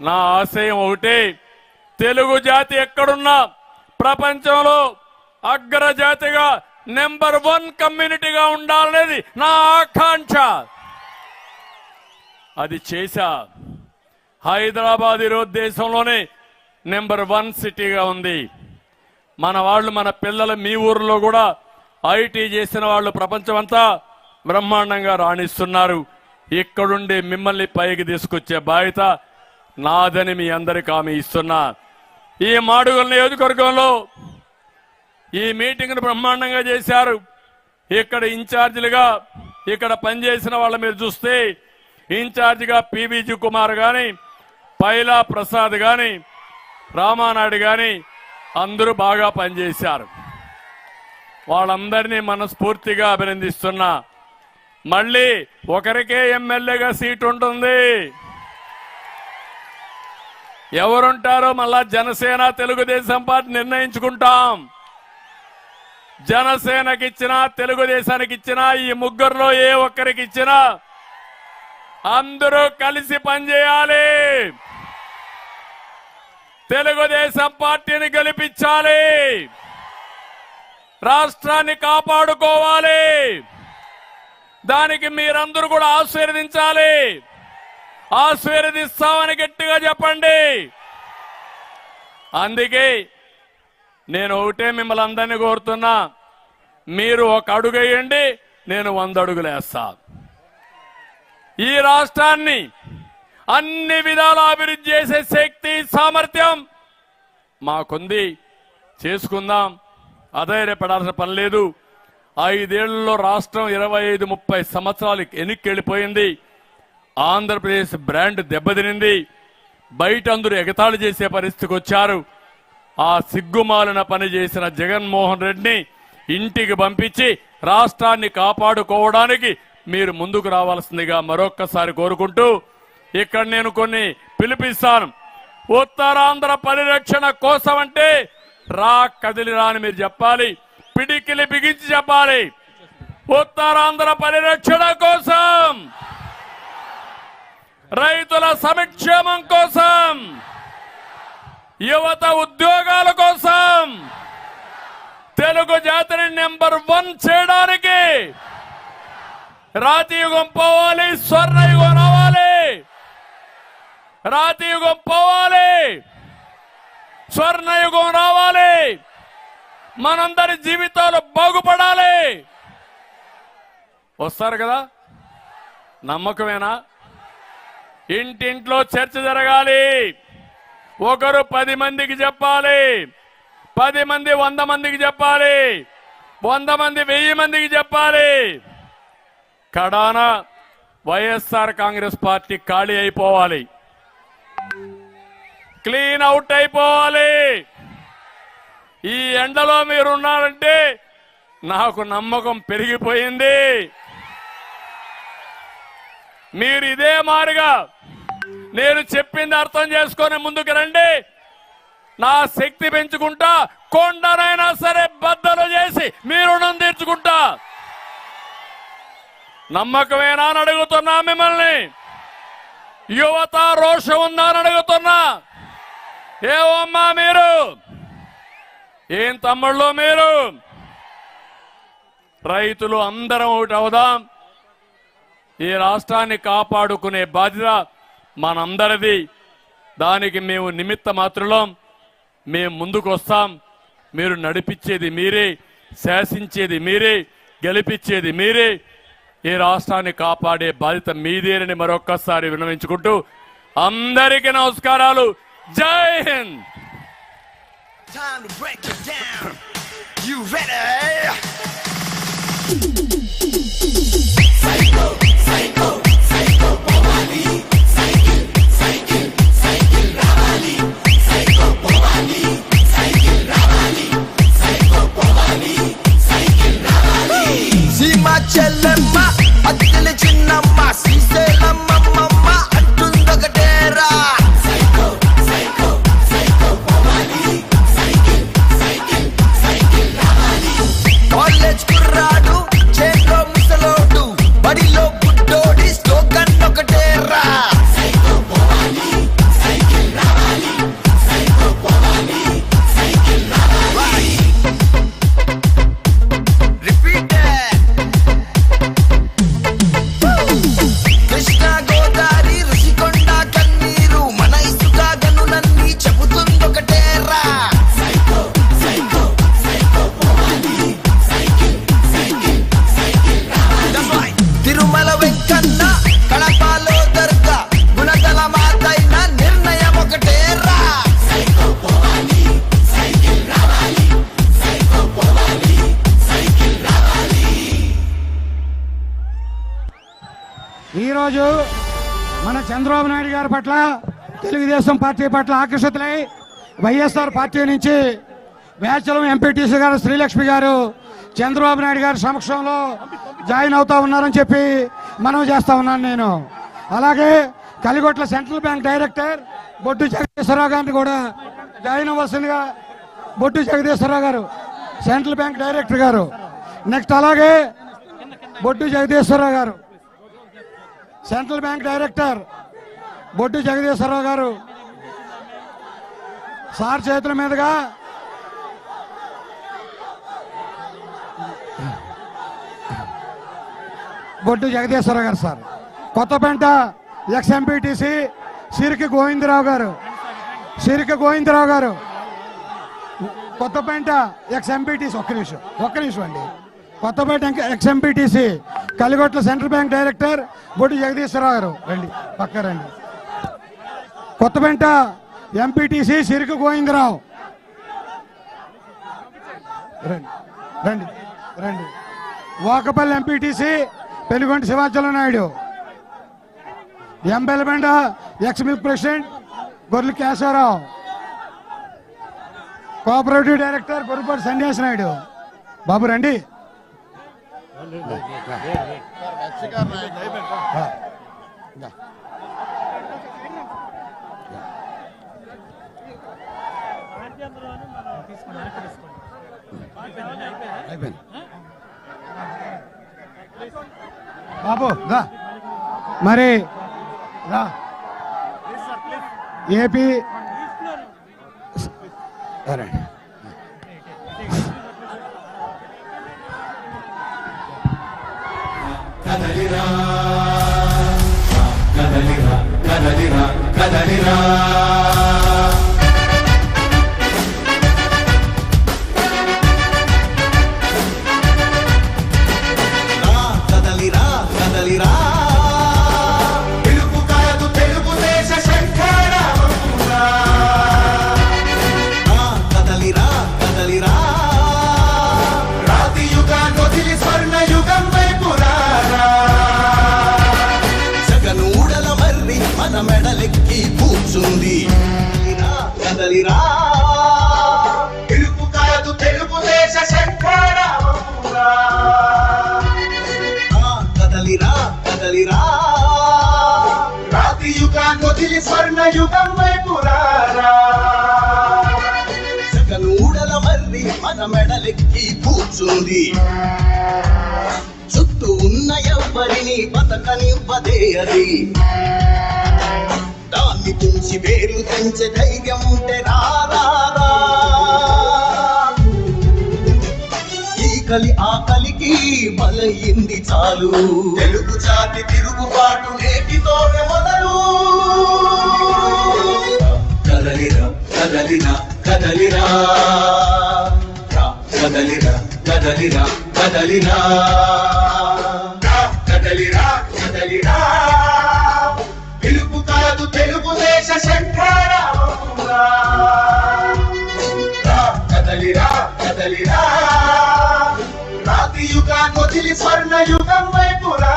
నా ఆశయం ఒకటి. తెలుగు జాతి ఎక్కడున్నా ప్రపంచంలో అగ్రజాతిగా నెంబర్ వన్ కమ్యూనిటీగా ఉండాలనేది నా ఆకాంక్ష. అది చేశా. హైదరాబాద్ ఈరోజు దేశంలోనే నెంబర్ వన్ సిటీగా ఉంది. మన వాళ్ళు మన పిల్లలు మీ ఊర్లో కూడా ఐటీ చేసిన వాళ్ళు ప్రపంచమంతా బ్రహ్మాండంగా రాణిస్తున్నారు. ఇక్కడుండి మిమ్మల్ని పైకి తీసుకొచ్చే బాధ్యత నాదని మీ అందరికి ఆమె ఇస్తున్నా. ఈ మాడుగుల నియోజకవర్గంలో ఈ మీటింగ్ను బ్రహ్మాండంగా చేశారు. ఇక్కడ ఇన్ఛార్జీలుగా ఇక్కడ పనిచేసిన వాళ్ళ మీరు చూస్తే ఇన్ఛార్జిగా పివిజి కుమార్ కానీ పైలా ప్రసాద్ కానీ రామానాయుడు కానీ అందరూ బాగా పనిచేశారు. వాళ్ళందరినీ మనస్ఫూర్తిగా అభినందిస్తున్నా. మళ్ళీ ఒకరికే ఎమ్మెల్యేగా సీట్ ఉంటుంది. ఎవరుంటారో మళ్ళా జనసేన తెలుగుదేశం పార్టీ నిర్ణయించుకుంటాం. జనసేనకి ఇచ్చినా తెలుగుదేశానికి ఇచ్చినా ఈ ముగ్గురులో ఏ ఒక్కరికి ఇచ్చినా అందరూ కలిసి పనిచేయాలి. తెలుగుదేశం పార్టీని గెలిపించాలి. రాష్ట్రాన్ని కాపాడుకోవాలి. దానికి మీరందరూ కూడా ఆశీర్వదించాలి. ఆశీర్వదిస్తామని గట్టిగా చెప్పండి. అందుకే నేను ఒకటే మిమ్మల్ని అందరినీ కోరుతున్నా మీరు ఒక అడుగు వేయండి నేను వంద అడుగులు వేస్తా. ఈ రాష్ట్రాన్ని అన్ని విధాల అభివృద్ధి చేసే శక్తి సామర్థ్యం మాకుంది. చేసుకుందాం. అధైర్యపడాల్సిన పని లేదు. ఐదేళ్ళలో రాష్ట్రం ఇరవై ఐదు ముప్పై సంవత్సరాలు వెనక్కి వెళ్ళిపోయింది. ఆంధ్రప్రదేశ్ బ్రాండ్ దెబ్బతినింది. బయట అందరూ ఎగతాళి చేసే పరిస్థితికి వచ్చారు. ఆ సిగ్గుమాలిన పని చేసిన జగన్మోహన్ రెడ్డిని ఇంటికి పంపించి రాష్ట్రాన్ని కాపాడుకోవడానికి మీరు ముందుకు రావాల్సిందిగా మరొక్కసారి కోరుకుంటూ ఇక్కడ నేను కొన్ని పిలిపిస్తాను. ఉత్తరాంధ్ర పరిరక్షణ కోసం అంటే రా కదిలిరా అని మీరు చెప్పాలి. పిడికిలి బిగించి చెప్పాలి. ఉత్తరాంధ్ర పరిరక్షణ కోసం రైతుల సంక్షేమం కోసం యువత ఉద్యోగాల కోసం తెలుగు జాతిని నెంబర్ వన్ చేయడానికి రాతియుగం పోవాలి స్వర్ణయుగం రావాలి. రాతియుగం పోవాలి స్వర్ణయుగం రావాలి. మనందరి జీవితాలు బాగుపడాలి. వస్తారు కదా? నమ్మకమేనా? ఇంటింట్లో చర్చ జరగాలి. ఒకరు పది మందికి చెప్పాలి. పది మంది వంద మందికి చెప్పాలి. వంద మంది వెయ్యి మందికి చెప్పాలి. కడాన వైఎస్ఆర్ కాంగ్రెస్ పార్టీ ఖాళీ అయిపోవాలి. క్లీన్ అవుట్ అయిపోవాలి. ఈ ఎండలో మీరున్నారంటే నాకు నమ్మకం పెరిగిపోయింది. మీరు ఇదే మారుగా నేను చెప్పింది అర్థం చేసుకొని ముందుకు రండి. నా శక్తి పెంచుకుంటా కొండనైనా సరే బద్దలు చేసి మీ రుణం తీర్చుకుంటా. నమ్మకమేనా అని అడుగుతున్నా మిమ్మల్ని? యువత రోషం ఉందా అని అడుగుతున్నా. ఏవమ్మా మీరు? ఏం తమ్ముళ్ళు మీరు? రైతులు అందరం ఒకటి అవుదాం. ఈ రాష్ట్రాన్ని కాపాడుకునే బాధ్యత మనందరిది. దానికి మేము నిమిత్త మాత్రులం మేము ముందుకు వస్తాం మీరు నడిపించేది మీరే శాసించేది మీరే గెలిపించేది మీరే. ఈ రాష్ట్రాన్ని కాపాడే బాధ్యత మీదేనని మరొక్కసారి విన్నవించుకుంటూ అందరికీ నమస్కారాలు. జై Hind! Time to break it down. You ready? సీమ చంద్రబాబు నాయుడు గారి పట్ల తెలుగుదేశం పార్టీ పట్ల ఆకర్షితులై వైఎస్ఆర్ పార్టీ నుంచి వేచలం ఎంపీటీసీ గారు శ్రీలక్ష్మి గారు చంద్రబాబు నాయుడు గారి సమక్షంలో జాయిన్ అవుతా ఉన్నారని చెప్పి మనం చేస్తా ఉన్నాను నేను. అలాగే Kaligotla central bank director Bottu Jagadeeswara Rao గారిని కూడా join అవ్వాల్సిందిగా Bottu Jagadeeswararao garu central bank director garu. Next అలాగే బొట్టు జగదీశ్వరరావు గారు central bank director Bottu Jagadeeswararao గారు. సార్ చేతుల మీదుగా. బొట్టు జగదీశ్వరరావు గారు సార్. కొత్తపేంట ఎక్స్ ఎంపీటీసీ సిరికి గోవిందరావు గారు. సిరికి గోవిందరావు గారు. కొత్తపేంట ఎక్స్ ఎంపీటీసీ ఒక్క నిమిషం ఒక్క నిమిషం అండి. Kothapeta ex MPTC Kaligotla central bank director Boddu Jagadeeswararao garu. రండి పక్క రండి. కొత్తపేట ఎంపీటీసీ సిరికి గోవిందరావు. రండి రండి రండి. Vakapalli MPTC Penugonda Sivachalam Naidu. Embelabanda ex milk president Gorrela Kesavarao. Cooperative director Gorrepati సన్యాసి నాయుడు. బాబు రండి. అయిపోయింది. బాబు రా. మరి రా. ఏపీ రండి రా వదిలి స్వర్ణ యుగం వైపు రారా. జగనూడల మర్రి మన మెడలెక్కి కూర్చుంది. చుట్టూ ఉన్న ఎవ్వరిని బతకనివ్వదే అది. దాన్ని తుంచి వేరు తెంచే ధైర్యం ఉంటే రారా ఈ కలి ఆకలికి బలయింది చాలు. తెలుగు జాతి తిరుగుబాటు మొదలు కదలిరా కదలిరా కదలిరా కదలిరా. కదలిరా కదలిరా కదలిరా. కదలిరా పిలుపు కాదు తెలుగుదేశ శంఖారావమురా. కదలిరా కదలిరా. రాతి యుగాన్ని వదిలి స్వర్ణ యుగం వైపురా.